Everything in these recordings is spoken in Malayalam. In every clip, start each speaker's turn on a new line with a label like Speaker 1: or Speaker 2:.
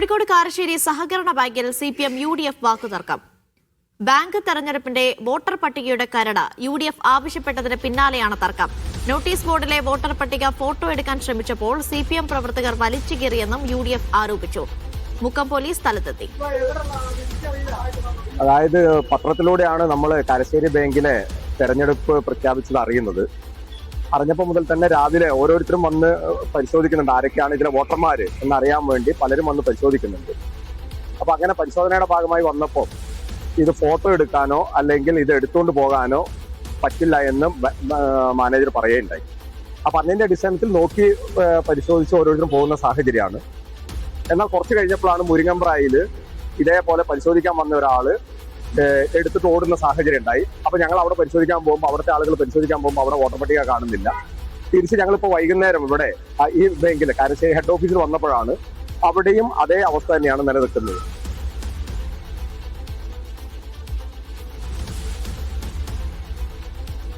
Speaker 1: കോഴിക്കോട് കാരശ്ശേരി സഹകരണ ബാങ്കിൽ C P M U D F വാക്കുതർക്കം. Bank തെരഞ്ഞെടുപ്പിന്റെ വോട്ടർ പട്ടികയുടെ കരട് യു ഡി എഫ് ആവശ്യപ്പെട്ടതിന് പിന്നാലെയാണ് തർക്കം. നോട്ടീസ് ബോർഡിലെ വോട്ടർ പട്ടിക ഫോട്ടോ എടുക്കാൻ ശ്രമിച്ചപ്പോൾ സി പി എം പ്രവർത്തകർ വലിച്ചു കീറിയെന്നും യു ഡി എഫ് ആരോപിച്ചു. മുക്കം പോലീസ് സ്ഥലത്തെത്തി.
Speaker 2: അതായത് പത്രത്തിലൂടെയാണ് നമ്മൾ കരശ്ശേരി ബാങ്കിലെ തെരഞ്ഞെടുപ്പ് പ്രഖ്യാപിച്ചത് അറിയുന്നത്. അറിഞ്ഞപ്പോൾ മുതൽ തന്നെ രാവിലെ ഓരോരുത്തരും വന്ന് പരിശോധിക്കുന്നുണ്ട് ആരൊക്കെയാണ് ഇതിലെ വോട്ടർമാര് എന്നറിയാൻ വേണ്ടി പലരും വന്ന് പരിശോധിക്കുന്നുണ്ട്. അപ്പൊ അങ്ങനെ പരിശോധനയുടെ ഭാഗമായി വന്നപ്പോൾ ഇത് ഫോട്ടോ എടുക്കാനോ അല്ലെങ്കിൽ ഇത് എടുത്തുകൊണ്ട് പോകാനോ പറ്റില്ല എന്ന് മാനേജർ പറയുകയുണ്ടായി. അപ്പൊ അതിന്റെ അടിസ്ഥാനത്തിൽ നോക്കി പരിശോധിച്ച് ഓരോരുത്തരും പോകുന്ന സാഹചര്യമാണ്. എന്നാൽ കുറച്ച് കഴിഞ്ഞപ്പോഴാണ് മുരിങ്ങമ്പ്രായിൽ ഇതേപോലെ പരിശോധിക്കാൻ വന്ന ഒരാൾ എടുത്തിട്ട് ഓടുന്ന സാഹചര്യം ഉണ്ടായി. അപ്പൊ ഞങ്ങൾ അവിടെ പരിശോധിക്കാൻ പോകുമ്പോൾ അവിടുത്തെ ആളുകൾ പരിശോധിക്കാൻ പോകുമ്പോൾ അവിടെ വോട്ടർ പട്ടിക കാണുന്നില്ല. തിരിച്ച് ഞങ്ങളിപ്പോ വൈകുന്നേരം ഇവിടെ ഈ ബാങ്കിൽ കാരശ്ശേരി ഹെഡ് ഓഫീസിൽ വന്നപ്പോഴാണ് അവിടെയും അതേ അവസ്ഥ തന്നെയാണ് നിലനിൽക്കുന്നത്.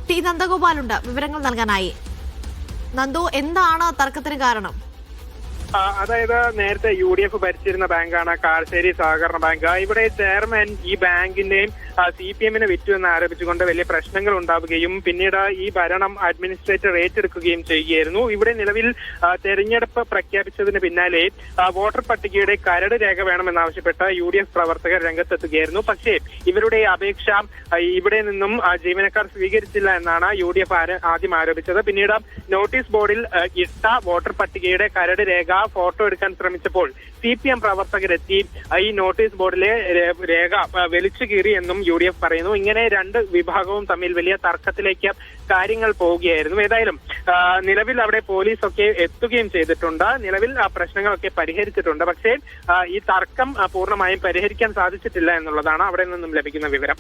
Speaker 1: ടി നന്ദഗോപാലുണ്ട്. വിവരങ്ങൾ നൽകാനായി. നന്ദു എന്താണ് തർക്കത്തിന് കാരണം?
Speaker 3: അതായത് നേരത്തെ യു ഡി എഫ് ഭരിച്ചിരുന്ന ബാങ്കാണ് കാർശേരി സഹകരണ ബാങ്ക്. ഇവിടെ ചെയർമാൻ ഈ ബാങ്കിന്റെയും സി പി എമ്മിനെ വിറ്റു എന്ന് ആരോപിച്ചുകൊണ്ട് വലിയ പ്രശ്നങ്ങൾ ഉണ്ടാവുകയും പിന്നീട് ഈ ഭരണം അഡ്മിനിസ്ട്രേറ്റർ ഏറ്റെടുക്കുകയും ചെയ്യുകയായിരുന്നു. ഇവിടെ നിലവിൽ തെരഞ്ഞെടുപ്പ് പ്രഖ്യാപിച്ചതിന് പിന്നാലെ വോട്ടർ പട്ടികയുടെ കരട് രേഖ വേണമെന്നാവശ്യപ്പെട്ട് യു ഡി എഫ് പ്രവർത്തകർ രംഗത്തെത്തുകയായിരുന്നു. പക്ഷേ ഇവരുടെ അപേക്ഷ ഇവിടെ നിന്നും ജീവനക്കാർ സ്വീകരിച്ചില്ല എന്നാണ് യു ഡി എഫ് ആദ്യം ആരോപിച്ചത്. പിന്നീട് നോട്ടീസ് ബോർഡിൽ ഇട്ട വോട്ടർ പട്ടികയുടെ കരട് രേഖ ഫോട്ടോ എടുക്കാൻ ശ്രമിച്ചപ്പോൾ സി പി എം പ്രവർത്തകരെത്തി. ഈ നോട്ടീസ് ബോർഡിലെ രേഖ വലിച്ചു കീറി എന്നും യു ഡി എഫ് പറയുന്നു. ഇങ്ങനെ രണ്ട് വിഭാഗവും തമ്മിൽ വലിയ തർക്കത്തിലേക്ക് കാര്യങ്ങൾ പോവുകയായിരുന്നു. ഏതായാലും നിലവിൽ അവിടെ പോലീസൊക്കെ എത്തുകയും ചെയ്തിട്ടുണ്ട്. നിലവിൽ ആ പ്രശ്നങ്ങളൊക്കെ പരിഹരിച്ചിട്ടുണ്ട്. പക്ഷേ ഈ തർക്കം പൂർണമായും പരിഹരിക്കാൻ സാധിച്ചിട്ടില്ല എന്നുള്ളതാണ് അവിടെ നിന്നും ലഭിക്കുന്ന വിവരം.